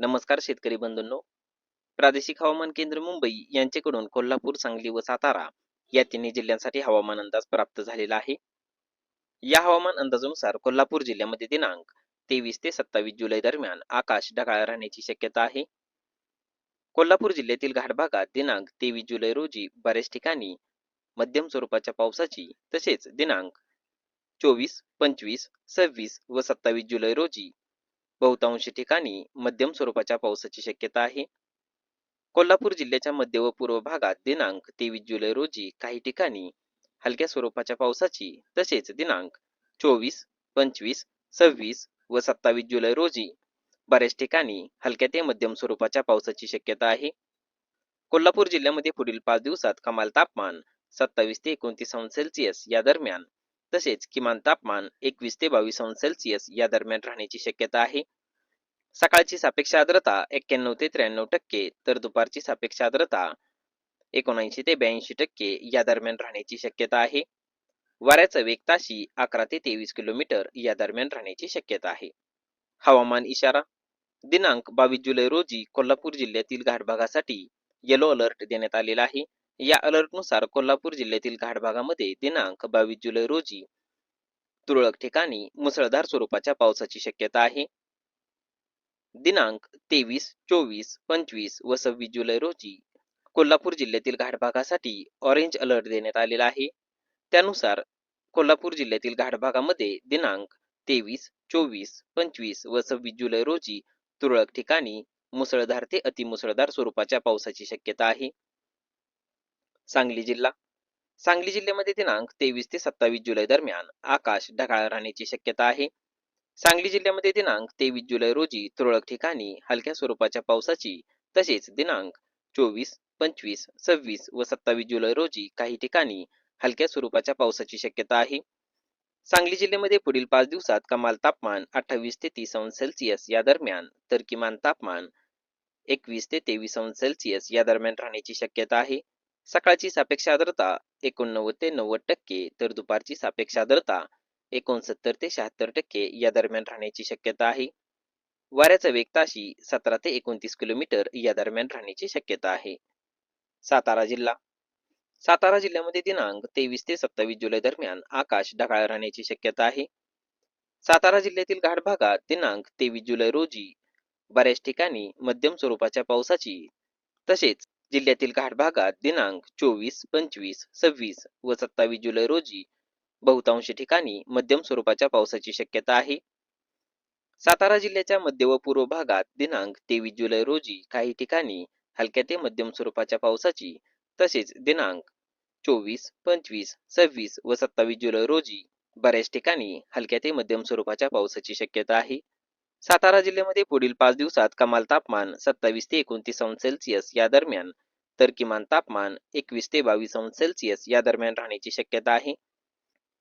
नमस्कार शेतकरी बंधूंनो. प्रादेशिक हवामान केंद्र मुंबई यांच्याकडून कोल्हापूर सांगली व सातारा या तिन्ही जिल्ह्यांसाठी हवामान अंदाज प्राप्त झालेला आहे. या हवामान अंदाजानुसार कोल्हापूर जिल्ह्यामध्ये दिनांक तेवीस ते सत्तावीस जुलै दरम्यान आकाश ढगाळ राहण्याची शक्यता आहे. कोल्हापूर जिल्ह्यातील घाटभागात दिनांक तेवीस जुलै रोजी बऱ्याच ठिकाणी मध्यम स्वरूपाच्या पावसाची तसेच दिनांक चोवीस पंचवीस सव्वीस व सत्तावीस जुलै रोजी बहुतांश ठिकाणी मध्यम स्वरूपाच्या पावसाची शक्यता आहे. कोल्हापूर जिल्ह्याच्या मध्य व पूर्व भागात दिनांक तेवीस जुलै रोजी काही ठिकाणी हलक्या स्वरूपाच्या पावसाची तसेच दिनांक चोवीस पंचवीस सव्वीस व सत्तावीस जुलै रोजी बऱ्याच ठिकाणी हलक्या ते मध्यम स्वरूपाच्या पावसाची शक्यता आहे. कोल्हापूर जिल्ह्यामध्ये पुढील पाच दिवसात कमाल तापमान सत्तावीस ते एकोणतीस अंश सेल्सिअस या दरम्यान तसेच किमान तापमान एकवीस ते बावीस अंश सेल्सिअस या दरम्यान राहण्याची शक्यता आहे. सकाळची सापेक्ष आर्द्रता एक्क्याण्णव ते त्र्याण्णव टक्के तर दुपारची सापेक्ष आर्द्रता एकोणऐंशी ते ब्याऐंशी टक्के या दरम्यान राहण्याची शक्यता आहे. वाऱ्याचा वेग ताशी अकरा ते तेवीस किलोमीटर या दरम्यान राहण्याची शक्यता आहे. हवामान इशारा दिनांक बावीस जुलै रोजी कोल्हापूर जिल्ह्यातील घाटभागासाठी येलो अलर्ट देण्यात आलेला आहे. या अलर्टनुसार कोल्हापूर जिल्ह्यातील घाटभागामध्ये दिनांक बावीस जुलै रोजी तुरळक ठिकाणी मुसळधार स्वरूपाच्या पावसाची शक्यता आहे. दिनांक तेवीस चोवीस पंचवीस व सव्वीस जुलै रोजी कोल्हापूर जिल्ह्यातील घाटभागासाठी ऑरेंज अलर्ट देण्यात आलेला आहे. त्यानुसार कोल्हापूर जिल्ह्यातील घाटभागामध्ये दिनांक तेवीस चोवीस पंचवीस व सव्वीस जुलै रोजी तुरळक ठिकाणी मुसळधार ते अतिमुसळधार स्वरूपाच्या पावसाची शक्यता आहे. सांगली जिल्हा. सांगली जिल्ह्यामध्ये दिनांक तेवीस ते सत्तावीस जुलै दरम्यान आकाश ढगाळ राहण्याची शक्यता आहे. सांगली जिल्ह्यामध्ये दिनांक तेवीस जुलै रोजी तुरळक ठिकाणी हलक्या स्वरूपाच्या पावसाची तसेच दिनांक चोवीस पंचवीस सव्वीस व सत्तावीस जुलै रोजी काही ठिकाणी हलक्या स्वरूपाच्या पावसाची शक्यता आहे. सांगली जिल्ह्यामध्ये पुढील पाच दिवसात कमाल तापमान अठ्ठावीस ते तीस अंश सेल्सिअस या दरम्यान तर किमान तापमान एकवीस ते तेवीस अंश सेल्सिअस या दरम्यान राहण्याची शक्यता आहे. सकाळची सापेक्ष आर्द्रता एकोणनव्वद ते नव्वद टक्के तर दुपारची सापेक्ष आर्द्रता एकोणसत्तर ते शहात्तर टक्के या दरम्यान राहण्याची शक्यता आहे. वाऱ्याचा वेग ताशी सतरा ते एकोणतीस किलोमीटर या दरम्यान राहण्याची शक्यता आहे. सातारा जिल्हा. सातारा जिल्ह्यामध्ये दिनांक तेवीस ते सत्तावीस जुलै दरम्यान आकाश ढगाळ राहण्याची शक्यता आहे. सातारा जिल्ह्यातील घाट भागात दिनांक तेवीस जुलै रोजी बऱ्याच ठिकाणी मध्यम स्वरूपाच्या पावसाची तसेच जिल्ह्यातील घाट भागात दिनांक चोवीस पंचवीस सव्वीस व सत्तावीस जुलै रोजी बहुतांश ठिकाणी मध्यम स्वरूपाच्या पावसाची शक्यता आहे. सातारा जिल्ह्याच्या मध्य व पूर्व भागात दिनांक तेवीस जुलै रोजी काही ठिकाणी हलक्या ते मध्यम स्वरूपाच्या पावसाची तसेच दिनांक चोवीस पंचवीस सव्वीस व सत्तावीस जुलै रोजी बऱ्याच ठिकाणी हलक्या ते मध्यम स्वरूपाच्या पावसाची शक्यता आहे. सातारा जिल्ह्यामध्ये पुढील पाच दिवसात कमाल तापमान सत्तावीस ते एकोणतीस अंश सेल्सिअस या दरम्यान तर किमान तापमान एकवीस ते बावीस अंश सेल्सिअस या दरम्यान राहण्याची शक्यता आहे.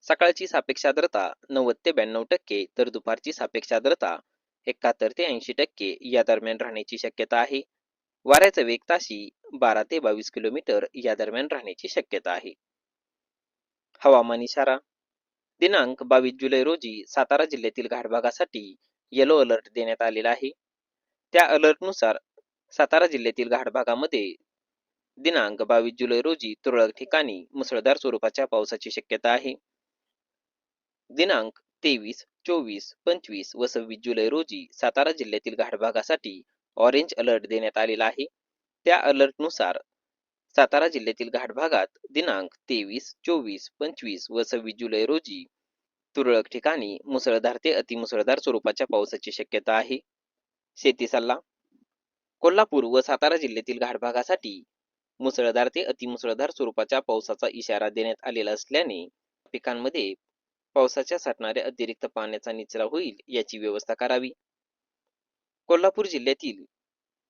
सकाळची सापेक्ष आर्द्रता नव्वद ते ब्याण्णव टक्के तर दुपारची सापेक्ष आर्द्रता एकाहत्तर ते ऐंशी टक्के या दरम्यान राहण्याची शक्यता आहे. वाऱ्याचा वेग ताशी बारा ते बावीस किलोमीटर या दरम्यान राहण्याची शक्यता आहे. हवामान इशारा दिनांक बावीस जुलै रोजी सातारा जिल्ह्यातील घाटभागासाठी येलो अलर्ट देण्यात आलेला आहे. त्या अलर्टनुसार सातारा जिल्ह्यातील घाटभागामध्ये दिनांक बावीस जुलै रोजी तुरळक ठिकाणी मुसळधार स्वरूपाच्या पावसाची शक्यता आहे. दिनांक तेवीस चोवीस पंचवीस व सव्वीस जुलै रोजी सातारा जिल्ह्यातील घाटभागासाठी ऑरेंज अलर्ट देण्यात आलेला आहे. त्या अलर्टनुसार सातारा जिल्ह्यातील घाटभागात दिनांक तेवीस चोवीस पंचवीस व सव्वीस जुलै रोजी तुरळक ठिकाणी मुसळधार ते अतिमुसळधार स्वरूपाच्या पावसाची शक्यता आहे. शेती सल्ला. कोल्हापूर व सातारा जिल्ह्यातील घाटभागासाठी मुसळधार ते अतिमुसळधार स्वरूपाच्या पावसाचा इशारा देण्यात आलेला असल्याने पिकांमध्ये पावसाच्या साठणाऱ्या अतिरिक्त पाण्याचा निचरा होईल याची व्यवस्था करावी. कोल्हापूर जिल्ह्यातील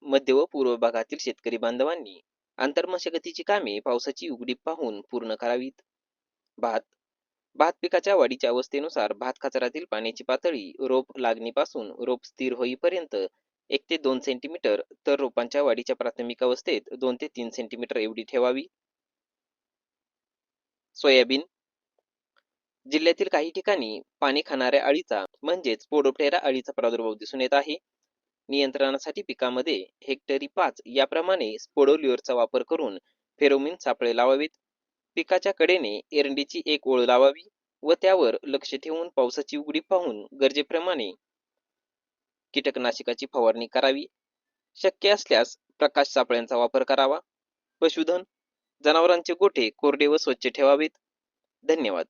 मध्य व पूर्व भागातील शेतकरी बांधवांनी आंतरमशागतीची कामे पावसाची उघडीप पाहून पूर्ण करावीत. भात भात पिकाच्या वाढीच्या अवस्थेनुसार भात खाचरातील पाण्याची पातळी रोप लागणीपासून रोप स्थिर होईपर्यंत एक ते दोन सेंटीमीटर तर रोपांच्या वाढीच्या प्राथमिक अवस्थेत दोन ते तीन सेंटीमीटर एवढी ठेवावी. सोयाबीन. जिल्ह्यातील काही ठिकाणी पाणी खाणाऱ्या अळीचा म्हणजेच पोडोप्टेरा अळीचा प्रादुर्भाव दिसून येत आहे. नियंत्रणासाठी पिकामध्ये हेक्टरी पाच याप्रमाणे स्पोडोल्युअरचा वापर करून फेरोमिन सापळे लावावेत. पिकाच्या कडेने एरंडीची एक ओळ लावावी व त्यावर लक्ष ठेवून पावसाची उघडी पाहून गरजेप्रमाणे कीटकनाशकाची फवारणी करावी. शक्य असल्यास प्रकाश सापळ्यांचा वापर करावा. पशुधन जनावरांचे गोठे कोरडे व स्वच्छ ठेवावेत. धन्यवाद.